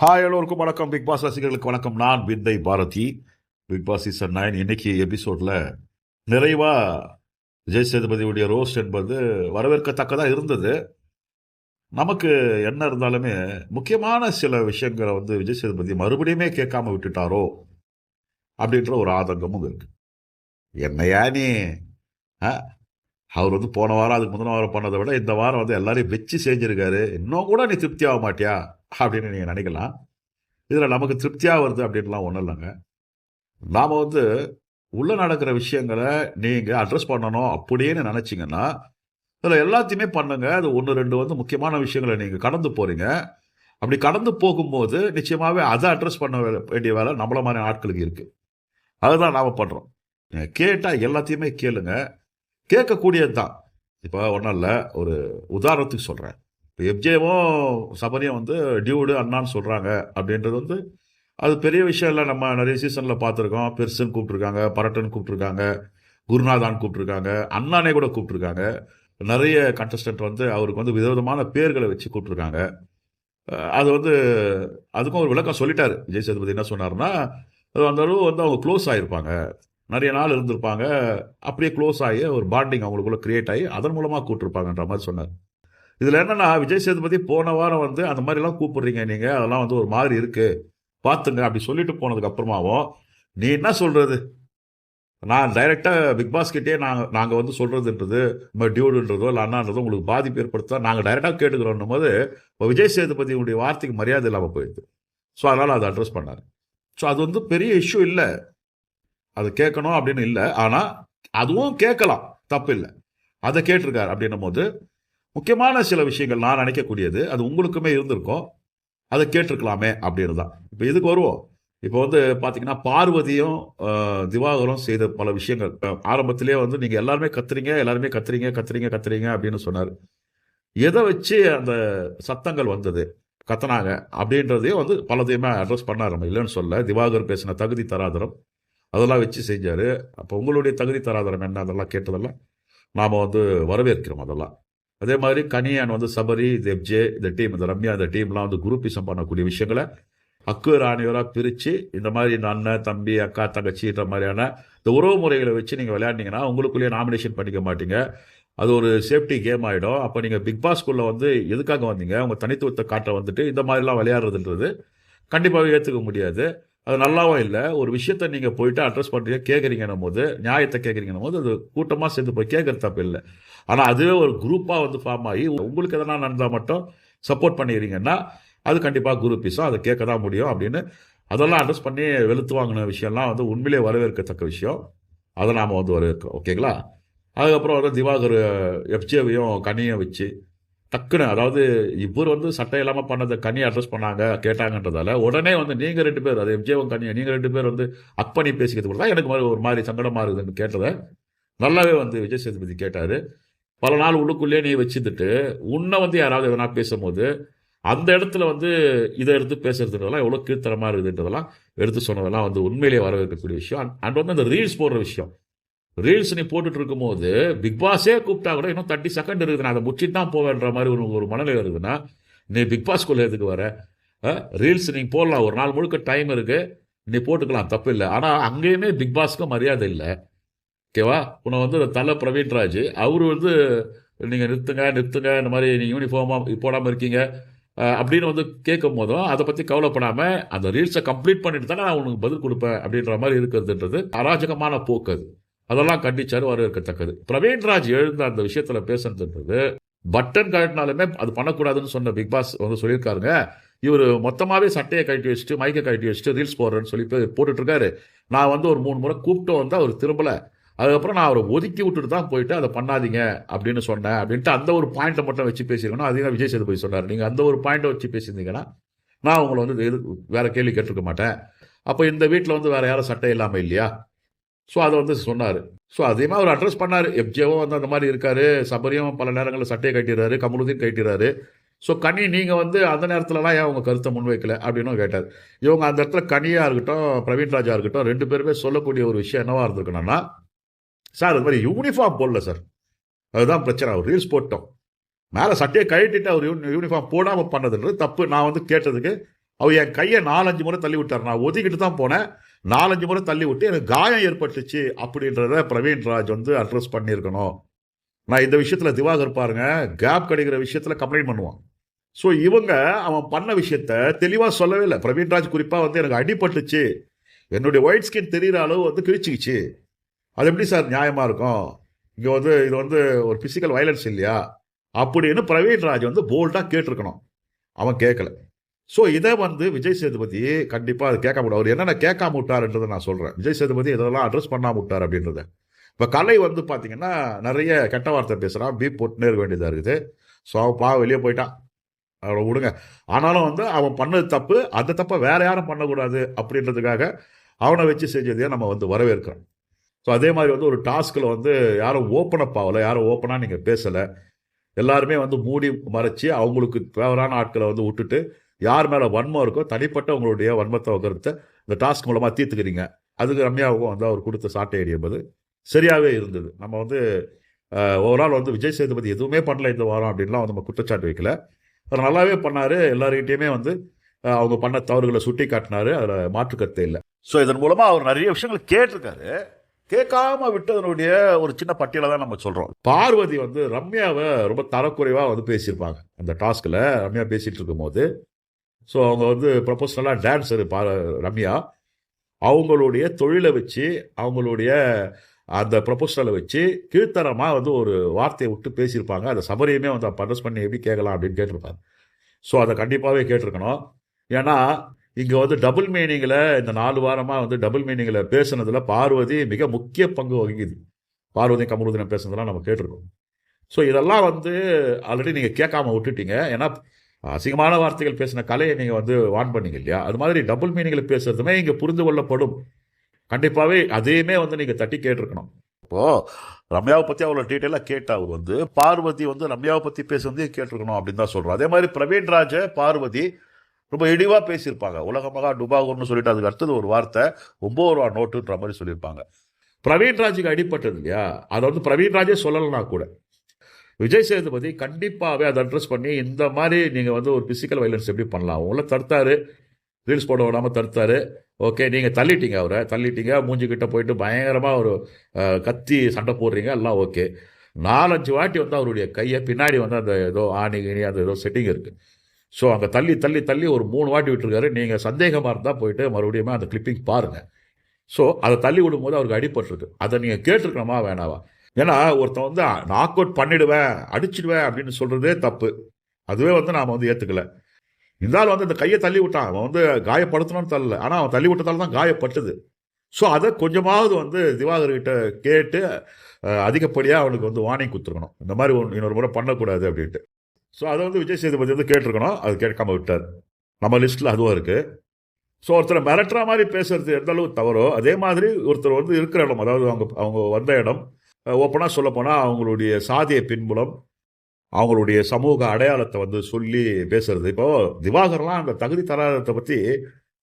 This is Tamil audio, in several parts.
ஹாய் எல்லோருக்கும் வணக்கம். பிக் பாஸ் ரசிகர்களுக்கு வணக்கம். நான் விந்தை Bharathi. Big pass season nine இன்னைக்கு எபிசோடில் நிறைவாக விஜய் சேதுபதியுடைய ரோஸ்ட் என்பது வரவேற்கத்தக்கதாக இருந்தது. நமக்கு என்ன இருந்தாலுமே முக்கியமான சில விஷயங்களை வந்து விஜய் சேதுபதி மறுபடியுமே கேட்காம விட்டுட்டாரோ அப்படின்ற ஒரு ஆதங்கமும் இருக்கு. என்னையா நீ? ஆ? அவர் வந்து போன வாரம் அதுக்கு முதல் வாரம் பண்ணதை விட இந்த வாரம் வந்து எல்லாரையும் வச்சு செஞ்சிருக்காரு. இன்னும் கூட நீ திருப்தி ஆக மாட்டியா? அப்படின்னு நீங்கள் நினைக்கலாம். இதில் நமக்கு திருப்தியாக வருது அப்படின்லாம் ஒன்றும் இல்லைங்க. நாம் வந்து உள்ளே நடக்கிற விஷயங்களை நீங்கள் அட்ரஸ் பண்ணணும் அப்படின்னு நினச்சிங்கன்னா இதில் எல்லாத்தையுமே பண்ணுங்கள் அது ஒன்று ரெண்டு வந்து முக்கியமான விஷயங்களை நீங்கள் கடந்து போகிறீங்க அப்படி கடந்து போகும்போது நிச்சயமாகவே அதை அட்ரஸ் பண்ண வே- வேண்டிய வேலை நம்மள மாதிரி ஆட்களுக்கு இருக்குது அதுதான் நாம் பண்ணுறோம் கேட்டால் எல்லாத்தையுமே கேளுங்கள் கேட்கக்கூடியது தான் இப்போ ஒன்றும் இல்லை ஒரு உதாரணத்துக்கு சொல்கிறேன் இப்போ எப்ஜேவும் சபரியும் வந்து டியூடு அண்ணான்னு சொல்கிறாங்க அப்படின்றது வந்து அது பெரிய விஷயம் இல்லை. நம்ம நிறைய சீசனில் பார்த்துருக்கோம். பெருசுன்னு கூப்பிட்ருக்காங்க பரட்டன் கூப்பிட்ருக்காங்க குருநாதான் கூப்பிட்ருக்காங்க அண்ணானே கூட கூப்பிட்ருக்காங்க நிறைய கண்டஸ்டன்ட் வந்து அவருக்கு வந்து விதவிதமான பேர்களை வச்சு கூப்பிட்ருக்காங்க அது வந்து அதுக்கும் ஒரு விளக்கம் சொல்லிட்டாரு. விஜய் சேதுபதி என்ன சொன்னார்னா அது அந்த அளவு வந்து அவங்க க்ளோஸ் ஆகிருப்பாங்க நிறைய நாள் இருந்திருப்பாங்க. அப்படியே க்ளோஸ் ஆகி ஒரு பாண்டிங் அவங்களுக்குள்ள கிரியேட் ஆகி அதன் மூலமாக கூப்பிட்டுருப்பாங்கன்ற மாதிரி சொன்னார். இதில் என்னென்னா விஜய் சேதுபதி போன வாரம் வந்து அந்த மாதிரிலாம் கூப்பிடுறீங்க நீங்கள் அதெல்லாம் வந்து ஒரு மாதிரி இருக்குது பார்த்துங்க அப்படி சொல்லிட்டு போனதுக்கு அப்புறமாவும் நீ என்ன சொல்கிறது நான் டைரெக்டாக பிக் பாஸ்கிட்டே நாங்கள் நாங்கள் வந்து சொல்கிறதுன்றது நம்ம டியூடுன்றதோ இல்லை அண்ணான்றதோ உங்களுக்கு பாதிப்பு ஏற்படுத்தா நாங்கள் டைரெக்டாக கேட்டுக்கிறோம் போது இப்போ விஜய் சேதுபதியுடைய வார்த்தைக்கு மரியாதை இல்லாமல் போயிடுது. ஸோ அதனால் அதை அட்ரஸ் பண்ணார். ஸோ அது வந்து பெரிய இஷ்யூ இல்லை. அது கேட்கணும் அப்படின்னு இல்லை. ஆனால் அதுவும் கேட்கலாம். தப்பு இல்லை. அதை கேட்டிருக்காரு அப்படின்னும் போது முக்கியமான சில விஷயங்கள் நான் நினைக்கக்கூடியது அது உங்களுக்குமே இருந்திருக்கும். அதை கேட்டிருக்கலாமே அப்படின்னு தான் இப்போ இதுக்கு வருவோம்? இப்போ வந்து பார்த்தீங்கன்னா பார்வதியும் திவாகரும் செய்த பல விஷயங்கள். ஆரம்பத்திலே வந்து நீங்கள் எல்லாருமே கத்துறீங்க எல்லாருமே கத்துறீங்க கத்துறீங்க கத்துறீங்க அப்படின்னு சொன்னார். எதை வச்சு அந்த சத்தங்கள் வந்தது? கத்தனாங்க அப்படின்றதையும் வந்து பலதையுமே அட்ரஸ் பண்ணார் நம்ம. இல்லைன்னு சொல்ல திவாகர் பேசின தகுதி தராதரம். அதெல்லாம் வச்சு செஞ்சார். அப்போ உங்களுடைய தகுதி தராதரம் என்ன? அதெல்லாம் கேட்டதெல்லாம் நாம் வந்து வரவேற்கிறோம் அதெல்லாம். அதே மாதிரி கனியான் வந்து சபரி தெப்ஜே இந்த டீம் இந்த ரம்யா இந்த டீம்லாம் வந்து குரூப்பிசம் பண்ணக்கூடிய விஷயங்களை அக்கு ராணியராக பிரித்து இந்த மாதிரி இந்த அண்ணன் தம்பி அக்கா தங்கச்சின்ற மாதிரியான இந்த உறவு முறைகளை வச்சு நீங்கள் விளையாடினீங்கன்னா உங்களுக்குள்ளேயே நாமினேஷன் பண்ணிக்க மாட்டீங்க. அது ஒரு சேஃப்டி கேம் ஆகிடும் அப்போ நீங்கள் பிக் பாஸ்குள்ளே வந்து எதுக்காக வந்தீங்க? உங்கள் தனித்துவத்தை காட்ட வந்துட்டு இந்த மாதிரிலாம் விளையாடுறதுன்றது கண்டிப்பாக ஏற்றுக்க முடியாது. அது நல்லாவும் இல்லை. ஒரு விஷயத்த நீங்கள் போயிட்டு அட்ரஸ் பண்ணுறீங்க கேட்குறீங்கன்னும் போது நியாயத்தை கேட்குறீங்கன்னும் போது அது கூட்டமாக சேர்ந்து போய் கேட்குறது தப்பு இல்லை. ஆனால் அதுவே ஒரு குரூப்பாக வந்து ஃபார்ம் ஆகி உங்களுக்கு எதனா நடந்தால் மட்டும் சப்போர்ட் பண்ணிக்கிறீங்கன்னா அது கண்டிப்பாக குரூப்பிஸும் அதை கேட்க தான் முடியும் அப்படின்னு அதெல்லாம் அட்ரஸ் பண்ணி வெளுத்து வாங்கின விஷயம்லாம் வந்து உண்மையிலே வரவேற்கத்தக்க விஷயம். அதை நாம் வந்து வரவேற்கிறோம். ஓகேங்களா? அதுக்கப்புறம் வந்து திவாகர் எஃப்ஜேவையும் கனியை வச்சு டக்குன்னு அதாவது இவர் வந்து சட்டம் இல்லாமல் பண்ணதை கனியை அட்ரஸ் பண்ணாங்க கேட்டாங்கன்றதால உடனே வந்து நீங்கள் ரெண்டு பேர் அது எஃப்ஜேவும் கனியை நீங்கள் ரெண்டு பேர் வந்து அக் பண்ணி பேசிக்கிறது கூட தான் எனக்கு மாதிரி ஒரு மாதிரி சங்கடமாக இருக்குதுன்னு கேட்டதை நல்லாவே வந்து விஜய் சேதுபதி கேட்டார். பல நாள் உள்ளுக்குள்ளேயே நீ வச்சுட்டு உன்னை வந்து யாராவது எதனா பேசும்போது அந்த இடத்துல வந்து இதை எடுத்து பேசுறதுன்றதெல்லாம் எவ்வளோ கீழ்த்தரமாக இருக்குதுன்றதெல்லாம் எடுத்து சொன்னதெல்லாம் வந்து உண்மையிலேயே வரவேற்கக்கூடிய விஷயம். அண்ட் வந்து அந்த ரீல்ஸ் போடுற விஷயம். ரீல்ஸ் நீ போட்டுட்டு இருக்கும்போது பிக் பாஸே கூப்பிட்டா கூட இன்னும் தேர்ட்டி செகண்ட் இருக்குது. நான் அதை முடிச்சுட்டு தான் போவேன்ற மாதிரி ஒரு ஒரு மனநிலை இருக்குதுன்னா நீ பிக் பாஸ்குள்ளே எதுக்கு வர? ரீல்ஸ் நீங்கள் போடலாம். ஒரு நாள் முழுக்க டைம் இருக்குது நீ போட்டுக்கலாம். தப்பு இல்லை. ஆனால் அங்கேயுமே பிக் பாஸ்க்கு மரியாதை இல்லை. ஓகேவா உன்னை வந்து தலை பிரவீன்ராஜ் அவர் வந்து நீங்கள் நிறுத்துங்க நிறுத்துங்க. இந்த மாதிரி நீங்கள் யூனிஃபார்மாக போடாமல் இருக்கீங்க. அப்படின்னு வந்து கேட்கும் போதும் அதை பற்றி கவலைப்படாமல் அந்த ரீல்ஸை கம்ப்ளீட் பண்ணிட்டு தானே நான் உனக்கு பதில் கொடுப்பேன் அப்படின்ற மாதிரி இருக்கிறதுன்றது அராஜகமான போக்கு அது. அதெல்லாம் கண்டிச்சாரு வரவேற்கத்தக்கது. பிரவீன்ராஜ் எழுந்த அந்த விஷயத்துல பேசுனதுன்றது பட்டன் கழட்டினாலுமே அது பண்ணக்கூடாதுன்னு சொன்ன பிக் பாஸ் வந்து சொல்லியிருக்காருங்க. இவர் மொத்தமாகவே சட்டையை கழட்டி வச்சுட்டு மைக்கை கழட்டி வச்சுட்டு ரீல்ஸ் போடுறேன்னு சொல்லி போட்டுட்டு இருக்காரு நான் வந்து ஒரு மூணு முறை கூப்பிட்டு வந்து அவர் திரும்பலை. அதுக்கப்புறம் நான் அவரை ஒதுக்கி விட்டுட்டு தான் போயிட்டு அதை பண்ணாதீங்க அப்படின்னு சொன்னேன் அப்படின்ட்டு அந்த ஒரு பாயிண்ட்டை மட்டும் வச்சு பேசியிருக்கணும். அதையும் விஜய் சேதுபதி சொன்னார். நீங்கள் அந்த ஒரு பாயிண்ட்டை வச்சு பேசியிருந்தீங்கன்னா நான் உங்களை வந்து எது வேற கேள்வி கேட்டிருக்க மாட்டேன். அப்போ இந்த வீட்டில் வந்து வேற யாரும் சட்டை இல்லாமல் இல்லையா? ஸோ அதை வந்து சொன்னார். ஸோ அதையுமே அவர் அட்ரஸ் பண்ணார். எப்ஜேவும் வந்து அந்த மாதிரி இருக்கார். சபரியும் பல நேரங்களில் சட்டையை கட்டிடுறாரு கமலுதீன் கட்டிடுறாரு. ஸோ கனி நீங்கள் வந்து அந்த நேரத்துலலாம் ஏன் உங்கள் கருத்தை முன்வைக்கல? அப்படின்னு கேட்டார். இவங்க அந்த இடத்துல கனியாக இருக்கட்டும் பிரவீன் ராஜா இருக்கட்டும் ரெண்டு பேருமே சொல்லக்கூடிய ஒரு விஷயம் என்னவாக இருந்திருக்கணும்னா சார் அது மாதிரி யூனிஃபார்ம் போடல சார். அதுதான் பிரச்சனை. அவர் ரீல்ஸ் போட்டோம். மேலே சட்டையை கழட்டிட்டு அவர் யூனி யூனிஃபார்ம் போடாமல் பண்ணதுன்றது தப்பு. நான் வந்து கேட்டதுக்கு அவர் என் கையை நாலஞ்சு முறை தள்ளி விட்டார். நான் ஒதுக்கிட்டு தான் போனேன். நாலஞ்சு முறை தள்ளி விட்டு எனக்கு காயம் ஏற்பட்டுச்சு அப்படின்றத பிரவீன் ராஜ் வந்து அட்ரஸ் பண்ணியிருக்கணும். நான் இந்த விஷயத்தில் திவாகர் பாருங்க கேப் கிடைக்கிற விஷயத்தில் கம்ப்ளைண்ட் பண்ணுவான். ஸோ இவங்க அவன் பண்ண விஷயத்த தெளிவாக சொல்லவே இல்லை. பிரவீன் ராஜ் குறிப்பாக வந்து எனக்கு அடிபட்டுச்சு. என்னுடைய ஒயிட் ஸ்கின் தெரிகிற அளவு வந்து கிழிச்சிக்கிச்சு. அது எப்படி சார் நியாயமாக இருக்கும்? இங்கே வந்து இது வந்து ஒரு ஃபிசிக்கல் வயலன்ஸ் இல்லையா? அப்படின்னு பிரவீன் ராஜ் வந்து போல்டாக கேட்டிருக்கணும். அவன் கேட்கல ஸோ இதை வந்து விஜய் சேதுபதி கண்டிப்பாக அது கேட்க முடியும் அவர் என்னென்ன கேட்காம விட்டாருன்றதை நான் சொல்கிறேன் விஜய் சேதுபதி இதெல்லாம் அட்ரஸ் பண்ணாம விட்டார் அப்படின்றத. இப்போ கலை வந்து பார்த்தீங்கன்னா நிறைய கெட்ட வார்த்தை பேசுகிறான் பீப் போட்டுனே இருக்க வேண்டியதாக இருக்குது. ஸோ அவன் பா வெளியே போயிட்டான். அவனை விடுங்க. ஆனாலும் வந்து அவன் பண்ணது தப்பு. அந்த தப்பை வேற யாரும் பண்ணக்கூடாது அப்படின்றதுக்காக அவனை வச்சு செஞ்சதையே நம்ம வந்து வரவேற்கிறோம். ஸோ அதே மாதிரி வந்து ஒரு டாஸ்கில் வந்து யாரும் ஓப்பன் அப் ஆகலை. யாரும் ஓப்பனாக நீங்கள் பேசலை. எல்லாருமே வந்து மூடி மறைச்சி அவங்களுக்கு ஃபேவரான ஆட்களை வந்து விட்டுட்டு யார் மேலே வன்மம் இருக்கோ தனிப்பட்ட உங்களுடைய வன்மத்தை கருத்தை இந்த டாஸ்க் மூலமாக தீர்த்துக்கிறீங்க. அதுக்கு ரம்யாவுக்கும் வந்து அவர் கொடுத்த சாட்டை அடி என்பது சரியாகவே இருந்தது. நம்ம வந்து ஓவரால் வந்து விஜய் சேதுபதி எதுவுமே பண்ணல இந்த வாரம் அப்படின்லாம் வந்து நம்ம குற்றச்சாட்டு வைக்கல. அவர் நல்லாவே பண்ணார். எல்லாருக்கிட்டையுமே வந்து அவங்க பண்ண தவறுகளை சுட்டி காட்டினாரு அதில் மாற்றுக்கருத்தே இல்லை. ஸோ இதன் மூலமாக அவர் நிறைய விஷயங்கள் கேட்டிருக்காரு. கேட்காம விட்டதனுடைய ஒரு சின்ன பட்டியலை தான் நம்ம சொல்கிறோம் பார்வதி வந்து ரம்யாவை ரொம்ப தரக்குறைவாக வந்து பேசியிருப்பாங்க. அந்த டாஸ்கில் ரம்யா பேசிகிட்டு இருக்கும்போது ஸோ அவங்க வந்து ப்ரொஃபஷனலாக டான்ஸரு பா ரம்யா. அவங்களுடைய தொழிலை வச்சு அவங்களுடைய அந்த ப்ரொபோசலை வச்சு கீழ்த்தரமாக வந்து ஒரு வார்த்தையை விட்டு பேசியிருப்பாங்க. அந்த சபரியுமே வந்து அப்போ அட்ரஸ் பண்ணி எப்படி கேட்கலாம் அப்படின்னு கேட்டிருப்பாங்க. ஸோ அதை கண்டிப்பாகவே கேட்டிருக்கணும். ஏன்னா இங்கே வந்து டபுள் மீனிங்கில் இந்த நாலு வாரமாக வந்து டபுள் மீனிங்கில் பேசுனதில் பார்வதி மிக முக்கிய பங்கு வகிக்குது. பார்வதி கமருதீனம் பேசுனதெல்லாம் நம்ம கேட்டிருக்கோம். ஸோ இதெல்லாம் வந்து ஆல்ரெடி நீங்கள் கேட்காம விட்டுட்டீங்க. ஏன்னா அசிங்கமான வார்த்தைகள் பேசின கலையை நீங்கள் வந்து வான் பண்ணீங்க இல்லையா? அது மாதிரி டபுள் மீனிங்கில் பேசுறதுமே இங்கே புரிந்து கொள்ளப்படும். கண்டிப்பாகவே அதையுமே வந்து நீங்கள் தட்டி கேட்டிருக்கணும். இப்போ ரம்யாவை பற்றி அவ்வளோ டீட்டெயிலாக கேட்ட அவர் வந்து பார்வதி வந்து ரம்யாவை பற்றி பேசுறதே கேட்டிருக்கணும் அப்படின்னு தான் சொல்கிறோம் அதே மாதிரி பிரவீன் ராஜ பார்வதி ரொம்ப இழிவாக பேசியிருப்பாங்க. உலகமாக டுபாகூர்னு சொல்லிட்டு அதுக்கு அடுத்தது ஒரு வார்த்தை ஒம்பது ரூபா நோட்டுன்ற மாதிரி சொல்லியிருப்பாங்க. பிரவீன் ராஜுக்கு அடிப்பட்டது இல்லையா? அதை வந்து பிரவீன் ராஜே சொல்லலைனா கூட. விஜய் சேதுபதி கண்டிப்பாகவே அதை அட்ரஸ் பண்ணி இந்த மாதிரி நீங்கள் வந்து ஒரு ஃபிசிக்கல் வைலன்ஸ் எப்படி பண்ணலாம்? உங்களை தடுத்தாரு. ரீல்ஸ் போட விடாமல் தடுத்தாரு. ஓகே நீங்கள் தள்ளிட்டீங்க அவரை. தள்ளிட்டீங்க. மூஞ்சிக்கிட்ட போயிட்டு பயங்கரமாக ஒரு கத்தி சண்டை போடுறீங்க. எல்லாம் ஓகே நாலஞ்சு வாட்டி வந்து அவருடைய கையை பின்னாடி வந்து அந்த ஏதோ ஆணி கிணி அந்த ஏதோ செட்டிங் இருக்குது ஸோ அங்கே தள்ளி தள்ளி தள்ளி ஒரு மூணு வாட்டி விட்டுருக்காரு. நீங்கள் சந்தேகமாக இருந்தால் போயிட்டு மறுபடியும் அந்த கிளிப்பிங் பாருங்கள் ஸோ அதை தள்ளி விடும்போது அவருக்கு அடிபட்டிருக்கு. அதை நீங்கள் கேட்டிருக்கணுமா? வேணாவா? ஏன்னா ஒருத்தன் வந்து நாக் அவுட் பண்ணிடுவேன் அடிச்சிடுவேன் அப்படின்னு சொல்கிறதே தப்பு. அதுவே வந்து நாம் வந்து ஏற்றுக்கல இருந்தாலும் வந்து அந்த கையை தள்ளி விட்டான். அவன் வந்து காயப்படுத்தணும்னு தள்ளல. ஆனால் அவன் தள்ளி விட்டதால தான் காயப்பட்டது. ஸோ அதை கொஞ்சமாவது வந்து திவாகர்கிட்ட கேட்டு அதிகப்படியாக அவனுக்கு வந்து வார்னிங் கொடுத்துருக்கணும். இந்த மாதிரி ஒன்று இன்னொரு முறை பண்ணக்கூடாது அப்படின்ட்டு. ஸோ அதை வந்து விஜய் சேதுபதி வந்து கேட்டிருக்கணும். அது கேட்காம விட்டார். நம்ம லிஸ்ட்டில் அதுவும் இருக்குது ஸோ ஒருத்தரை மிரட்டுற மாதிரி பேசுறது எந்த தவறோ அதே மாதிரி ஒருத்தர் வந்து இருக்கிற இடம் அதாவது அவங்க அவங்க வந்த இடம் ஓப்பனாக சொல்ல போனால் அவங்களுடைய சாதிய பின்புலம் அவங்களுடைய சமூக அடையாளத்தை வந்து சொல்லி பேசுறது. இப்போ திவாகர்லாம் அந்த தகுதி தராதத்தை பற்றி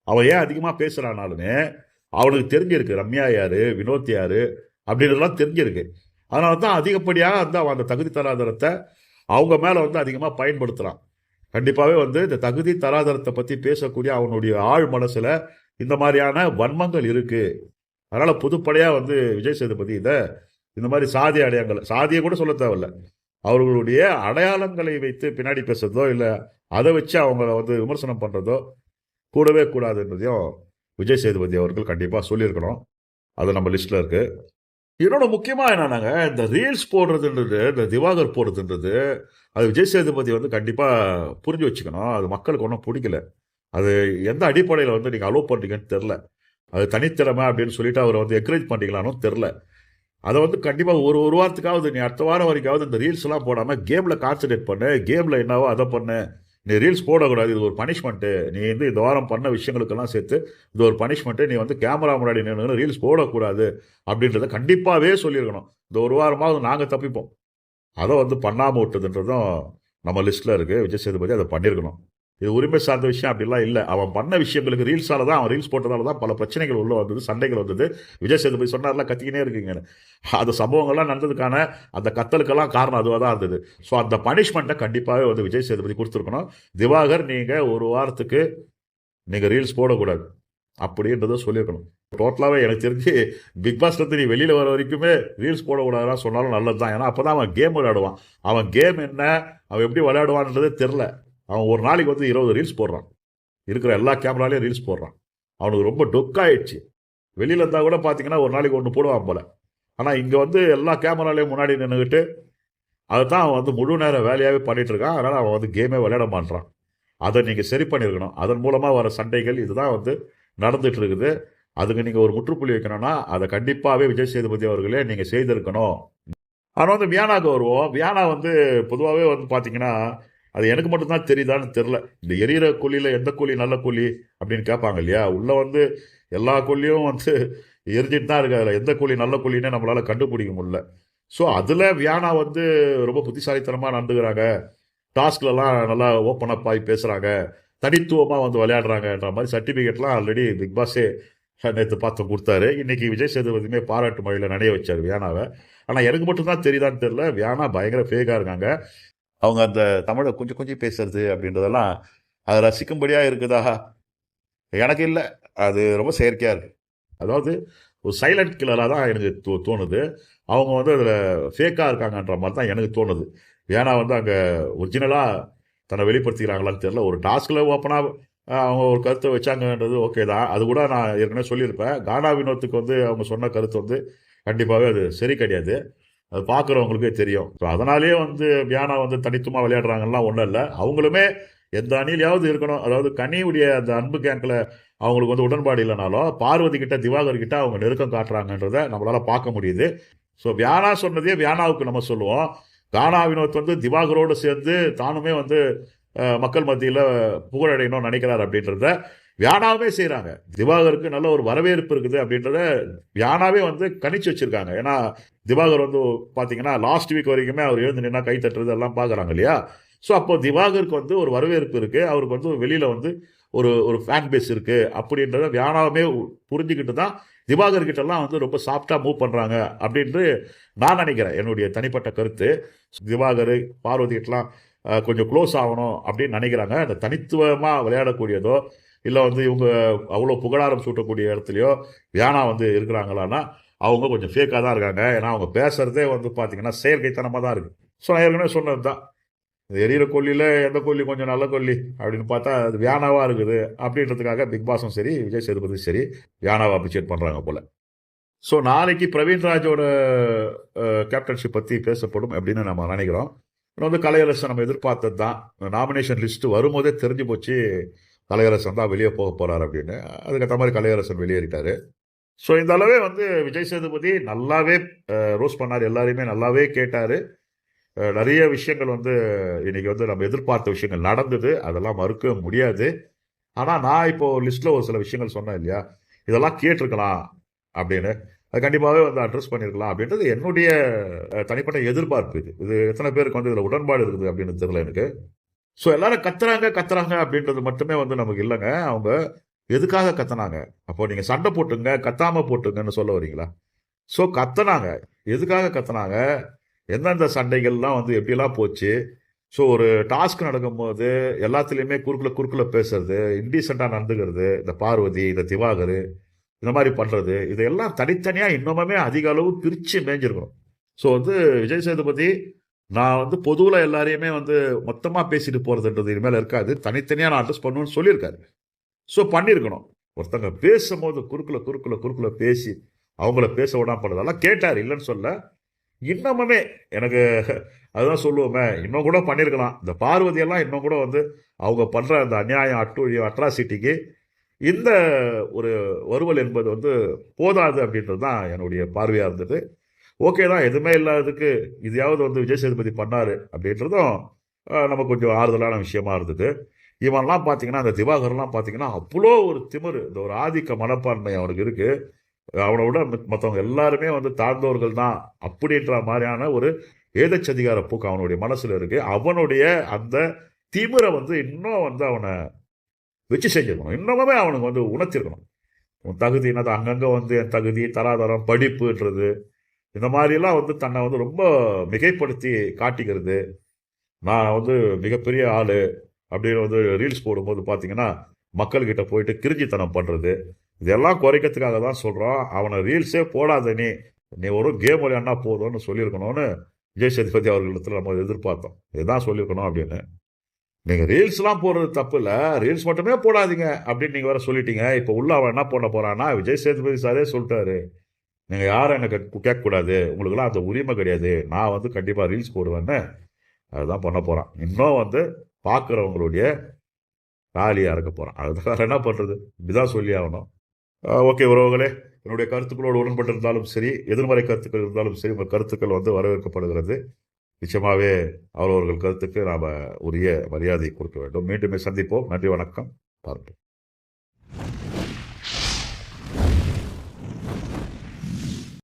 அவன் ஏன் அதிகமாக பேசுகிறானாலுமே அவனுக்கு தெரிஞ்சிருக்கு ரம்யா யாரு வினோத் யாரு அப்படின்றதெல்லாம் தெரிஞ்சிருக்கு. அதனால தான் அதிகப்படியாக வந்து அவன் அந்த தகுதி தராதரத்தை அவங்க மேலே வந்து அதிகமாக பயன்படுத்துகிறான் கண்டிப்பாகவே வந்து இந்த தகுதி தராதரத்தை பற்றி பேசக்கூடிய அவனுடைய ஆழ் மனசில் இந்த மாதிரியான வன்மங்கள் இருக்குது அதனால் புதுப்படையாக வந்து விஜய் சேதுபதி இதை இந்த மாதிரி சாதி அடையாளங்கள். சாதியை கூட சொல்ல தேவையில்ல. அவர்களுடைய அடையாளங்களை வைத்து பின்னாடி பேசுறதோ இல்லை அதை வச்சு அவங்கள வந்து விமர்சனம் பண்ணுறதோ கூடவே கூடாது என்பதையும் விஜய் சேதுபதி அவர்கள் கண்டிப்பாக சொல்லியிருக்கணும். அது நம்ம லிஸ்ட்டில் இருக்குது இன்னொன்று முக்கியமாக என்னன்னாங்க இந்த ரீல்ஸ் போடுறதுன்றது இந்த திவாகர் போடுறதுன்றது அது விஜய் சேதுபதி வந்து கண்டிப்பாக புரிஞ்சு வச்சுக்கணும். அது மக்களுக்கு ஒன்றும் பிடிக்கல. அது எந்த அடிப்படையில் வந்து நீங்கள் அலோவ் பண்ணுறீங்கன்னு தெரில அது தனித்திறமை அப்படின்னு சொல்லிட்டு அவரை வந்து என்கரேஜ் பண்ணுறீங்களான்னு தெரில அதை வந்து கண்டிப்பாக ஒரு ஒரு வாரத்துக்காவது நீ அடுத்த வாரம் வரைக்காவது இந்த ரீல்ஸ்லாம் போடாமல் கேமில் கான்சன்ட்ரேட் பண்ணு கேமில் என்னவோ அதை பண்ணு. நீ ரீல்ஸ் போடக்கூடாது இது ஒரு பனிஷ்மெண்ட்டு நீ வந்து இந்த வாரம் பண்ண விஷயங்களுக்கெல்லாம் சேர்த்து இது ஒரு பனிஷ்மெண்ட்டு நீ வந்து கேமரா முன்னாடி நின்று ரீல்ஸ் போடக்கூடாது அப்படின்றத கண்டிப்பாகவே சொல்லியிருக்கணும். இந்த ஒரு வாரமாவது நாங்கள் தப்பிப்போம். அதை வந்து பண்ணாமல் விட்டதுன்றதும் நம்ம லிஸ்ட்டில் இருக்குது விஜய் சேதுபதி அதை பண்ணியிருக்கணும். இது உரிமை சார்ந்த விஷயம் அப்படிலாம் இல்லை. அவன் பண்ண விஷயங்களுக்கு ரீல்ஸால தான் அவன் ரீல்ஸ் போட்டதால தான் பல பிரச்சனைகள் உள்ள வந்தது சண்டைகள் வந்தது. விஜய் சேதுபதி சொன்னார்லாம் கத்திக்கினே இருக்கீங்கன்னு அந்த சம்பவங்கள்லாம் நடந்ததுக்கான அந்த கத்தலுக்கெல்லாம் காரணம் அதுவாக தான் இருந்தது. ஸோ அந்த பனிஷ்மெண்ட்டை கண்டிப்பாகவே வந்து விஜய் சேதுபதி கொடுத்துருக்கணும். திவாகர் நீங்கள் ஒரு வாரத்துக்கு நீங்கள் ரீல்ஸ் போடக்கூடாது. அப்படின்றத சொல்லியிருக்கணும். டோட்டலாகவே எனக்கு தெரிஞ்சு பிக் பாஸ்ல நீ வெளியில் வர வரைக்குமே ரீல்ஸ் போடக்கூடாதுலாம் சொன்னாலும் நல்லது தான் ஏன்னா அப்போ தான் அவன் கேம் விளையாடுவான். அவன் கேம் என்ன அவன் எப்படி விளையாடுவான்றதே தெரில அவன் ஒரு நாளைக்கு வந்து இருபது ரீல்ஸ் போடுறான். இருக்கிற எல்லா கேமராலையும் ரீல்ஸ் போடுறான். அவனுக்கு ரொம்ப டொக்காயிடுச்சு. வெளியில் இருந்தால் கூட பார்த்தீங்கன்னா ஒரு நாளைக்கு ஒன்று போடுவான் போல. ஆனால் இங்கே வந்து எல்லா கேமராலையும் முன்னாடி நின்றுக்கிட்டு அதை தான் அவன் வந்து முழு நேரம் வேலையாகவே பண்ணிகிட்ருக்கான் இருக்கான். அதனால் அவன் வந்து கேமே விளையாட மாட்டான் அதை நீங்கள் சரி பண்ணியிருக்கணும் அதன் மூலமாக வர சண்டைகள் இதுதான் வந்து நடந்துகிட்டு இருக்குது. அதுக்கு நீங்கள் ஒரு முற்றுப்புள்ளி வைக்கணும்னா அதை கண்டிப்பாகவே விஜய் சேதுபதி அவர்களே நீங்கள் செய்திருக்கணும். ஆனால் வந்து வியானாவுக்கு வருவோம். வியானா வந்து பொதுவாகவே வந்து பார்த்தீங்கன்னா அது எனக்கு மட்டும்தான் தெரியுதான்னு தெரில இந்த எரியிற கொல்லியில் எந்த கூலி நல்ல கூலி அப்படின்னு கேட்பாங்க இல்லையா? உள்ளே வந்து எல்லா கொல்லியும் வந்து எரிஞ்சிட்டு தான் இருக்கு அதில் எந்த கூலி நல்ல கூலின்னு நம்மளால் கண்டுபிடிக்க முடியல. ஸோ அதில் வியானா வந்து ரொம்ப புத்திசாலித்தனமாக நடந்துக்கிறாங்க. டாஸ்க்லலாம் நல்லா ஓப்பன் அப் ஆகி பேசுகிறாங்க தனித்துவமாக வந்து விளையாடுறாங்கன்ற மாதிரி சர்டிஃபிகேட்லாம் ஆல்ரெடி பிக் பாஸே நேற்று பார்த்து கொடுத்தாரு. இன்றைக்கி விஜய் சேதுபதியுமே பாராட்டு மழையில் நடைய வச்சார் வியானாவை. ஆனால் எனக்கு மட்டும்தான் தெரியுதான்னு தெரில வியானா பயங்கர ஃபேக்காக இருக்காங்க. அவங்க அந்த தமிழை கொஞ்சம் கொஞ்சம் பேசுறது அப்படின்றதெல்லாம் அது ரசிக்கும்படியாக இருக்குதா? எனக்கு இல்லை. அது ரொம்ப செயற்கையாக இருக்குது அதாவது ஒரு சைலண்ட் கில்லராக தான் எனக்கு தோ தோணுது. அவங்க வந்து அதில் ஃபேக்காக இருக்காங்கன்ற மாதிரி தான் எனக்கு தோணுது. ஏன்னா வந்து அங்கே ஒரிஜினலாக தன்னை வெளிப்படுத்திக்கிறாங்களான்னு தெரியல. ஒரு டாஸ்கில் ஓப்பனாக அவங்க ஒரு கருத்தை வச்சாங்கன்றது ஓகே தான். அது கூட நான் ஏற்கனவே சொல்லியிருப்பேன். கானா வினோத்துக்கு வந்து அவங்க சொன்ன கருத்து வந்து கண்டிப்பாகவே அது சரி கிடையாது. அது பார்க்குறவங்களுக்கே தெரியும். ஸோ அதனாலேயே வந்து பியானா வந்து தனித்துவமாக விளையாடுறாங்கலாம் ஒன்றும் இல்லை. அவங்களுமே எந்த அணிலையாவது இருக்கணும். அதாவது கனியுடைய அந்த அன்பு கேங்கில் அவங்களுக்கு வந்து உடன்பாடு இல்லைனாலும் பார்வதி கிட்ட திவாகர் கிட்ட அவங்க நெருக்கம் காட்டுறாங்கன்றத நம்மளால பார்க்க முடியுது. ஸோ வியானா சொன்னதே வியானாவுக்கு நம்ம சொல்லுவோம். கானா வினோத் வந்து திவாகரோடு சேர்ந்து தானுமே வந்து மக்கள் மத்தியில் புகழடையணும்னு நினைக்கிறார் அப்படின்றத வியானாவே செய்கிறாங்க திவாகருக்கு நல்ல ஒரு வரவேற்பு இருக்குது அப்படின்றத வியானாவே வந்து கணிச்சு வச்சிருக்காங்க. ஏன்னா திவாகர் வந்து பார்த்தீங்கன்னா லாஸ்ட் வீக் வரைக்குமே அவர் எழுந்து நின்னா கை தட்டுறது எல்லாம் பார்க்குறாங்க இல்லையா? ஸோ அப்போ திவாகருக்கு வந்து ஒரு வரவேற்பு இருக்குது அவருக்கு வந்து வெளியில் வந்து ஒரு ஒரு ஃபேன் பேஸ் இருக்குது அப்படின்றத வியானாவே புரிஞ்சுக்கிட்டு தான் திவாகர் கிட்டலாம் வந்து ரொம்ப சாஃப்டாக மூவ் பண்ணுறாங்க அப்படின்ட்டு நான் நினைக்கிறேன். என்னுடைய தனிப்பட்ட கருத்து. திவாகர் பார்வதி கிட்டலாம் கொஞ்சம் க்ளோஸ் ஆகணும் அப்படின்னு நினைக்கிறாங்க. அந்த தனித்துவமாக விளையாடக்கூடியதோ இல்லை வந்து இவங்க அவ்வளோ புகழாரம் சூட்டக்கூடிய இடத்துலையோ வியானா வந்து இருக்கிறாங்களான்னா அவங்க கொஞ்சம் ஃபேக்காக தான் இருக்காங்க. ஏன்னா அவங்க பேசுகிறதே வந்து பார்த்தீங்கன்னா செயற்கைத்தனமாக தான் இருக்குது ஸோ நான் ஏற்கனவே சொன்னது தான். இந்த எரியிற கொல்லியில் எந்த கொல்லி கொஞ்சம் நல்ல கொல்லி அப்படின்னு பார்த்தா அது வியானாவாக இருக்குது. அப்படின்றதுக்காக பிக் பாஸும் சரி விஜய் சேதுபதி சரி வியானாவை அப்ரிஷியேட் பண்ணுறாங்க போல். ஸோ நாளைக்கு பிரவீன்ராஜோட கேப்டன்ஷிப் பற்றி பேசப்படும் அப்படின்னு நம்ம நினைக்கிறோம். இன்னும் வந்து கலையரசன் நம்ம எதிர்பார்த்தது தான். நாமினேஷன் லிஸ்ட்டு வரும்போதே தெரிஞ்சு போச்சு. கலையரசன் தான் வெளியே போக போகிறார் அப்படின்னு. அதுக்கேற்ற மாதிரி கலையரசன் வெளியேறிட்டார். ஸோ இந்த அளவே வந்து விஜய் சேதுபதி நல்லாவே ரோஸ் பண்ணார். எல்லாரையுமே நல்லாவே கேட்டார். நிறைய விஷயங்கள் வந்து இன்றைக்கி வந்து நம்ம எதிர்பார்த்த விஷயங்கள் நடந்தது. அதெல்லாம் மறுக்க முடியாது. ஆனால் நான் இப்போது லிஸ்ட்டில் ஒரு சில விஷயங்கள் சொன்னேன் இல்லையா? இதெல்லாம் கேட்டிருக்கலாம் அப்படின்னு. அது கண்டிப்பாகவே வந்து அட்ரஸ் பண்ணியிருக்கலாம் அப்படின்றது என்னுடைய தனிப்பட்ட எதிர்பார்ப்பு இது. இது எத்தனை பேருக்கு வந்து இதில் உடன்பாடு இருக்குது அப்படின்னு தெரியல எனக்கு. ஸோ எல்லாரும் கத்துறாங்க கத்துறாங்க அப்படின்றது மட்டுமே வந்து நமக்கு இல்லைங்க. அவங்க எதுக்காக கத்துனாங்க? அப்போ நீங்கள் சண்டை போட்டுங்க கத்தாம போட்டுங்கன்னு சொல்ல வரீங்களா? ஸோ கத்துனாங்க. எதுக்காக கத்துனாங்க? எந்தெந்த சண்டைகள்லாம் வந்து எப்படிலாம் போச்சு? ஸோ ஒரு டாஸ்க் நடக்கும்போது எல்லாத்துலேயுமே குறுக்குல குறுக்குல பேசுறது இன்டீசெண்டாக நடந்துக்கிறது இந்த பார்வதி இந்த திவாகர் இந்த மாதிரி பண்ணுறது இதெல்லாம் தனித்தனியாக இன்னமுமே அதிக அளவு பிரித்து மேய்ஞ்சிருக்கணும் ஸோ வந்து விஜய் சேதுபதி நான் வந்து பொதுவில் எல்லாரையுமே வந்து மொத்தமாக பேசிட்டு போகிறதுன்றது இனிமேல் இருக்காது. தனித்தனியாக நான் அட்ரஸ் பண்ணணும்னு சொல்லியிருக்காரு. ஸோ பண்ணியிருக்கணும். ஒருத்தங்க பேசும்போது குறுக்குல குறுக்குல குறுக்குல பேசி அவங்கள பேச விடாம போனதெல்லாம் கேட்டார். இல்லைன்னு சொல்ல இன்னமுமே எனக்கு அதுதான் சொல்லுவோமே இன்னும் கூட பண்ணியிருக்கலாம். இந்த பார்வதியெல்லாம் இன்னும் கூட வந்து அவங்க பண்ணுற அந்த அநியாயம் அட்டுழியம் அட்ராசிட்டிக்கு இந்த ஒரு வருவல் என்பது வந்து போதாது அப்படின்றது தான் என்னுடைய பார்வையாக இருந்தது. ஓகே தான் எதுவுமே இல்லாததுக்கு இதையாவது வந்து விஜய் சேதுபதி பண்ணாரு அப்படின்றதும் நம்ம நமக்கு கொஞ்சம் ஆறுதலான விஷயமா இருந்தது. இவன்லாம் பார்த்தீங்கன்னா அந்த திவாகர்லாம் பார்த்தீங்கன்னா அவ்வளோ ஒரு திமிரு. இந்த ஒரு ஆதிக்க மனப்பான்மை அவனுக்கு இருக்குது அவனை விட மற்றவங்க எல்லாருமே வந்து தாழ்ந்தவர்கள் தான் அப்படின்ற மாதிரியான ஒரு ஏதச்சதிகார போக்கு அவனுடைய மனசில் இருக்குது அவனுடைய அந்த திமிரை வந்து இன்னும் வந்து அவனை வச்சு செஞ்சிருக்கணும். இன்னமுமே அவனுக்கு வந்து உணர்த்திருக்கணும். உன் தகுதி என்னது? அங்கங்கே வந்து என் தகுதி தராதரம் படிப்புன்றது. இந்த மாதிரிலாம் வந்து தன்னை வந்து ரொம்ப மிகைப்படுத்தி காட்டிக்கிறது. நான் வந்து மிகப்பெரிய ஆள் அப்படின்னு வந்து ரீல்ஸ் போடும்போது பார்த்தீங்கன்னா மக்கள்கிட்ட போயிட்டு கிரிஞ்சித்தனம் பண்ணுறது இதெல்லாம் குறைக்கிறதுக்காக தான் சொல்கிறோம் அவனை ரீல்ஸே போடாத நீ. நீ ஒரு கேம் விளையாண்டா போதும்னு சொல்லியிருக்கணும்னு விஜய் சேதுபதி அவர்களிடத்தில் நம்ம எதிர்பார்த்தோம். இதுதான் சொல்லியிருக்கணும் அப்படின்னு. நீங்கள் ரீல்ஸ்லாம் போடுறது தப்பு இல்லை. ரீல்ஸ் மட்டுமே போடாதீங்க அப்படின்னு நீங்கள் வேற சொல்லிட்டீங்க. இப்போ உள்ள அவன் என்ன பண்ண போகிறான்னா விஜய் சேதுபதி சாரே சொல்லிட்டாரு. நீங்கள் யாரும் எனக்கு கேட்கக்கூடாது. உங்களுக்குலாம் அந்த உரிமை கிடையாது. நான் வந்து கண்டிப்பாக ரீல்ஸ் போடுவேன்னு அதுதான் பண்ண போகிறான் இன்னும் வந்து பார்க்குறவங்களுடைய ராலியாக இருக்க போகிறான் அதுதான் என்ன பண்ணுறது இப்படிதான் சொல்லி ஆகணும். ஓகே உறவுகளே என்னுடைய கருத்துக்களோடு உடன்பட்டிருந்தாலும் சரி எதிர்மறை கருத்துக்கள் இருந்தாலும் சரி உங்கள் கருத்துக்கள் வந்து வரவேற்கப்படுகிறது. நிச்சயமாகவே அவரவர்கள் கருத்துக்கு நாம் உரிய மரியாதை கொடுக்க வேண்டும். மீண்டுமே சந்திப்போம். நன்றி வணக்கம். பார்ப்போம்